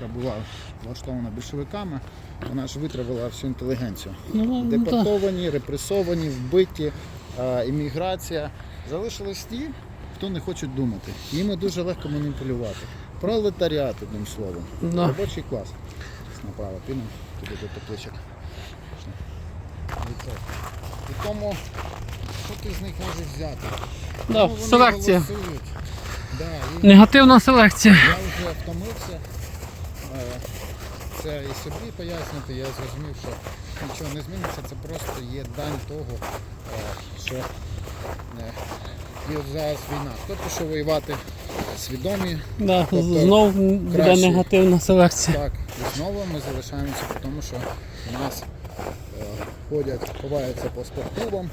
яка була влаштована більшовиками, вона ж витравила всю інтелігенцію. Ну, ну. Депортовані, репресовані, вбиті, е, імміграція. Залишились ті, хто не хочуть думати. Ними дуже легко маніпулювати. Пролетаріат, одним словом. Да. Робочий клас. Направо підемо туди до тепличок. І тому, що ти з них можеш взяти? Да, селекція. Да, і Негативна селекція. я вже втомився. Це і собі пояснити, я зрозумів, що нічого не зміниться, це просто є дань того, е, що е, і от зараз війна. Хто пішов воювати свідомі, Да, Тобто знов буде краще. негативна селекція. так, і знову ми залишаємося, тому що у нас е, ходять, ховаються по спортклубам,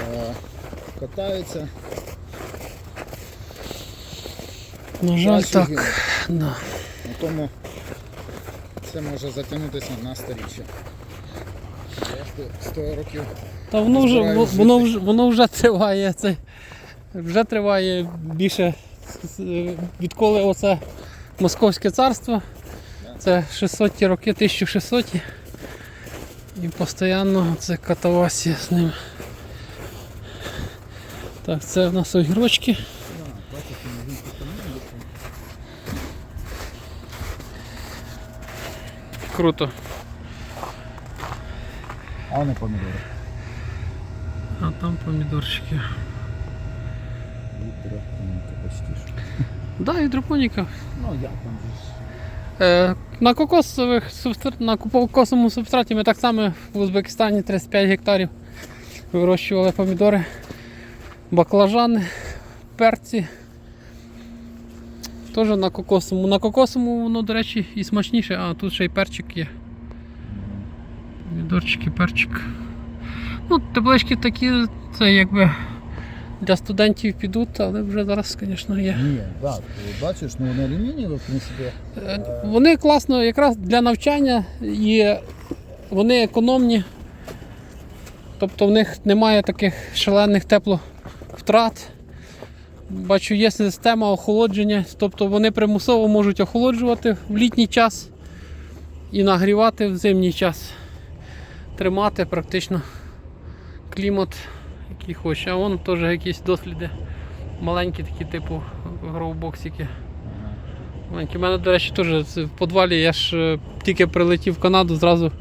е, катаються. На жаль, так. Да. Тому це може затягнутися на сторіччя. Я 100 років. Та воно вже, воно вже, воно вже триває. Це, вже триває більше відколи оце Московське царство. Це 600 роки, 1600 і постійно це катавасія з ним. Так, це в нас огірочки. Круто. А вони помідори. А там помідорчики. Літера, почти що. Да, гідропоніка. Ну як там же. На кокосових на кокосовому субстраті ми так само в Узбекистані 35 гектарів вирощували помідори, баклажани, перці. Теж на кокосовому. На кокосовому воно, до речі, і смачніше, а тут ще й перчик є. Помідорчик і перчик. Ну, теплички такі, це якби для студентів підуть, але вже зараз, звісно, є. Ні, так, бачиш, ну вони алюмінієві, в принципі. Е, Вони класно якраз для навчання і вони економні. Тобто в них немає таких шалених тепловтрат. Бачу, є система охолодження, тобто вони примусово можуть охолоджувати в літній час і нагрівати в зимній час. Тримати практично клімат, який хоче. А вон теж якісь досліди маленькі такі, типу гроубоксики. Маленький. У мене, до речі, теж в подвалі. Я ж е, тільки прилетів в Канаду, зразу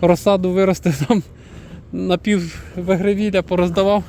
розсаду виростив там напів вигревілля пороздавав.